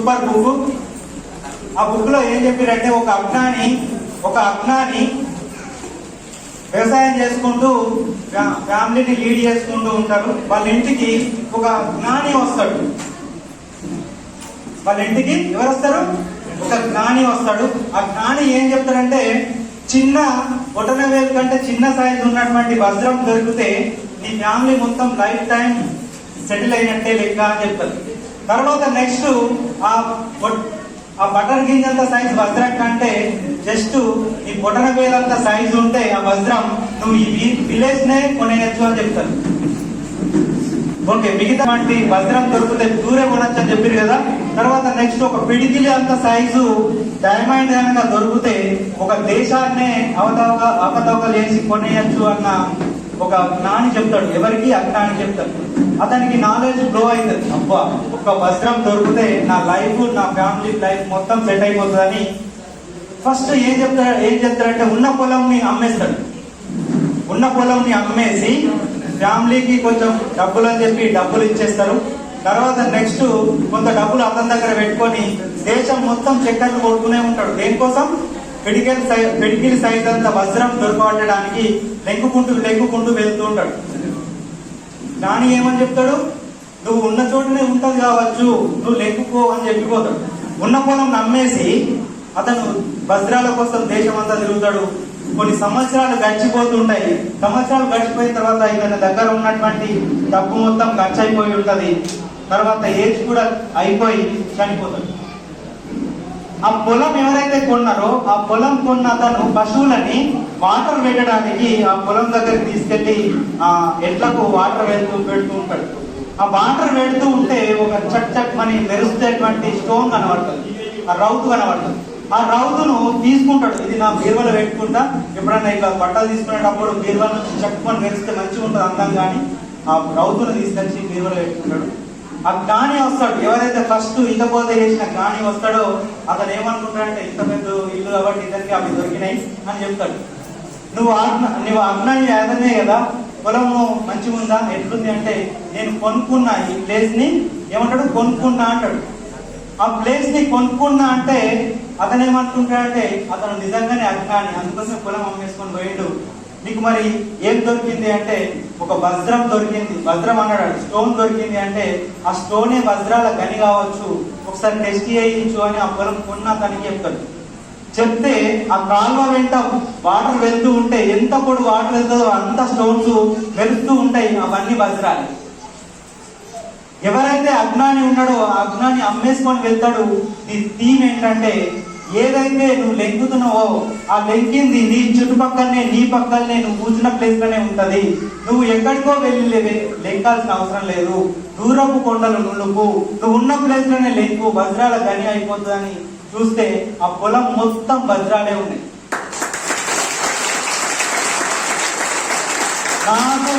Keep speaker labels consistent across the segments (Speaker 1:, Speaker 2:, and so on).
Speaker 1: Super book ఆ బుక్లో ఏం చెప్పారంటే ఒక అజ్ఞాని ఒక అజ్ఞాని వ్యవసాయం చేసుకుంటూ ఫ్యా- ఫ్యామిలీని లీడ్ చేసుకుంటూ ఉంటారు వాళ్ళ ఇంటికి ఒక జ్ఞాని వస్తాడు. వాళ్ళ ఇంటికి ఎవరు వస్తారు ఒక జ్ఞాని వస్తాడు. ఆ జ్ఞాని ఏం చెప్తాడంటే చిన్న బొటన వేలు కంటే చిన్న సైజు ఉన్నటువంటి వజ్రం దొరికితే నీ ఫ్యామిలీ మొత్తం లైఫ్ టైం సెటిల్ అయినట్టే లెక్క అని చెప్తారు తర్వాత నెక్స్ట్ ఆ ఆ బటర్ గింజంత సైజ్ వజ్రం కంటే జస్ట్ ఈ బొటన వేలంత సైజు ఉంటే ఆ వజ్రం నువ్వు ఈ విలేజ్ నే కొనేయచ్చు అని చెప్తారు. ఓకే మిగతా వంటి వజ్రం దొరికితే దూరే కొనొచ్చు అని చెప్పారు కదా. తర్వాత నెక్స్ట్ ఒక పిడికిలి అంత సైజు డైమండ్ కనుక దొరికితే ఒక దేశాన్నే అవతవక అవతవకలు వేసి కొనేయచ్చు అన్న ఒక నాని చెప్తాడు ఎవరికి అజ్ఞాని చెప్తాడు. అతనికి నాలెడ్జ్ గ్లో అవుతుంది అబ్బా ఒక వస్త్రం దొరికితే నా లైఫ్ నా ఫ్యామిలీ లైఫ్ మొత్తం సెట్ అయిపోతుందని. ఫస్ట్ ఏం చెప్తాడు ఏం చెప్తాడంటే ఉన్న పొలంని అమ్మేస్తాడు. ఉన్న పొలంని అమ్మేసి ఫ్యామిలీకి కొంచెం డబ్బులు అని చెప్పి డబ్బులు ఇచ్చేస్తారు. తర్వాత నెక్స్ట్ కొంత డబ్బులు అతని దగ్గర పెట్టుకొని దేశం మొత్తం చక్కర్లు కొడుకునే ఉంటాడు. దేనికోసం? పిడికిల్ సై పిడికిల్ సైజ్ అంత వజ్రం దొరకబట్టడానికి లెంగుకుంటూ లెంగుకుంటూ వెళ్తూ ఉంటాడు. నాని ఏమని చెప్తాడు? నువ్వు ఉన్న చోటనే ఉంటుంది కావచ్చు నువ్వు లెక్కుకో అని చెప్పిపోతాడు. ఉన్న పొలం నమ్మేసి అతను వజ్రాల కోసం దేశం అంతా తిరుగుతాడు. కొన్ని సంవత్సరాలు గడిచిపోతుంటాయి. సంవత్సరాలు గడిచిపోయిన తర్వాత ఇతని దగ్గర ఉన్నటువంటి డబ్బు మొత్తం ఖర్చు అయిపోయి ఉంటుంది. తర్వాత ఏజ్ కూడా అయిపోయి చనిపోతాడు. ఆ పొలం ఎవరైతే కొన్నారో ఆ పొలం కొన్న అతను పశువులని వాటర్ పెట్టడానికి ఆ పొలం దగ్గరికి తీసుకెళ్ళి ఆ ఎడ్లకు వాటర్ వెళ్తూ పెడుతూ ఉంటాడు. ఆ వాటర్ పెడుతూ ఉంటే ఒక చట్ చట్ మని మెరుస్తేటువంటి స్టోన్ కనబడుతుంది. ఆ రౌతు కనబడుతుంది. ఆ రౌతును తీసుకుంటాడు. ఇది నా బీరువలో పెట్టుకుంటా. ఎప్పుడైనా ఇట్లా బట్టలు తీసుకునేటప్పుడు బీరువా నుంచి మని మెరిస్తే మంచిగా ఉంటుంది అందం కానీ ఆ రౌతును తీసుకొచ్చి బీరువలో పెట్టుకుంటాడు. ఆ జ్ఞాని వస్తాడు. ఎవరైతే ఫస్ట్ ఈతబోధ చేసిన జ్ఞాని వస్తాడో అతను ఏమనుకుంటాడంటే ఇంత పెద్ద ఇల్లు కాబట్టి ఇతనికి అవి దొరికినాయి అని చెప్తాడు. నువ్వు ఆజ్ఞ నువ్వు అజ్ఞాని ఏదనే కదా పొలము మంచిగా ఉందా ఎట్లుంది? అంటే నేను కొనుక్కున్నా ఈ ప్లేస్ని. ఏమంటాడు? కొనుక్కున్నా అంటాడు. ఆ ప్లేస్ని కొనుక్కున్నా అంటే అతను ఏమనుకుంటాడంటే అతను నిజంగానే అజ్ఞాని అందుకోసం పొలం అమ్మేసుకొని పోయిండు. మీకు మరి ఏం దొరికింది అంటే ఒక వజ్రం దొరికింది. వజ్రం అన్నాడు స్టోన్ దొరికింది అంటే ఆ స్టోనే వజ్రాల గని కావచ్చు. ఒకసారి టెస్ట్ చేయించు అని ఆ పొలం కొన్న తనకి చెప్తాడు. చెప్తే ఆ కాలువ వెంట వాటర్ వెళ్తూ ఉంటే ఎంత పొడి వాటర్ వెళ్తుందో అంత స్టోన్స్ వెళుతూ ఉంటాయి అవన్నీ వజ్రాలు. ఎవరైతే అజ్ఞాని ఉన్నాడో ఆ అజ్ఞాని అమ్మేసుకొని వెళ్తాడు. నీ థీమ్ ఏంటంటే ఏదైతే నువ్వు లెంగుతున్నావో ఆ లెంకింది నీ చుట్టుపక్కలనే నీ పక్కలనే నువ్వు కూర్చున్న ప్లేస్లోనే ఉంటుంది. నువ్వు ఎక్కడికో వెళ్ళి లెంకాల్సిన అవసరం లేదు. దూరపు కొండలు నులుపు. నువ్వు ఉన్న ప్లేస్లోనే లెంకు వజ్రాల గని అయిపోతుందని చూస్తే ఆ పొలం మొత్తం వజ్రాలే ఉన్నాయి. నాకు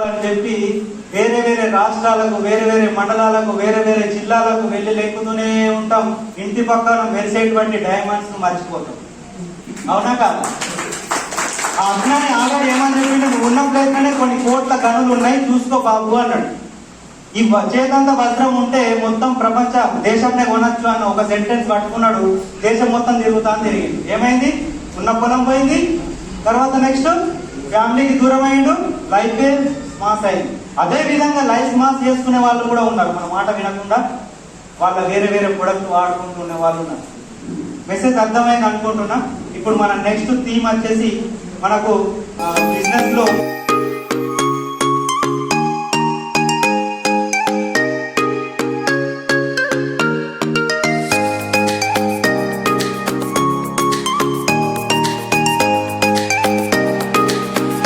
Speaker 1: అని చెప్పి వేరే వేరే రాష్ట్రాలకు వేరే వేరే మండలాలకు వేరే వేరే జిల్లాలకు వెళ్ళి లెక్కుతూనే ఉంటాం. ఇంటి పక్కన మెరిసేటువంటి డైమండ్స్ను మర్చిపోతాం. అవునా కాదా? ఆ అజ్ఞాని ఆల్రెడీ ఏమని చెప్పిండు? నువ్వు ఉన్న ప్లేస్లోనే కొన్ని కోట్ల గనులు ఉన్నాయి చూసుకో బాబు అన్నాడు. ఈ చేతంత వజ్రం ఉంటే మొత్తం ప్రపంచ దేశంనే కొనొచ్చు అన్న ఒక సెంటెన్స్ పట్టుకున్నాడు. దేశం మొత్తం తిరుగుతా అని తిరిగింది ఏమైంది? ఉన్న పొలం పోయింది. తర్వాత నెక్స్ట్ ఫ్యామిలీకి దూరం అయ్యిండు లైఫ్ మాస్ అయింది. అదే విధంగా లైఫ్ మాస్ చేసుకునే వాళ్ళు కూడా ఉన్నారు. మన మాట వినకుండా వాళ్ళ వేరే వేరే ప్రొడక్ట్ వాడుకుంటున్న వాళ్ళు ఉన్నారు. మెసేజ్ అర్థమైంది అనుకుంటున్నా. ఇప్పుడు మన నెక్స్ట్ థీమ్ వచ్చేసి మనకు బిజినెస్లో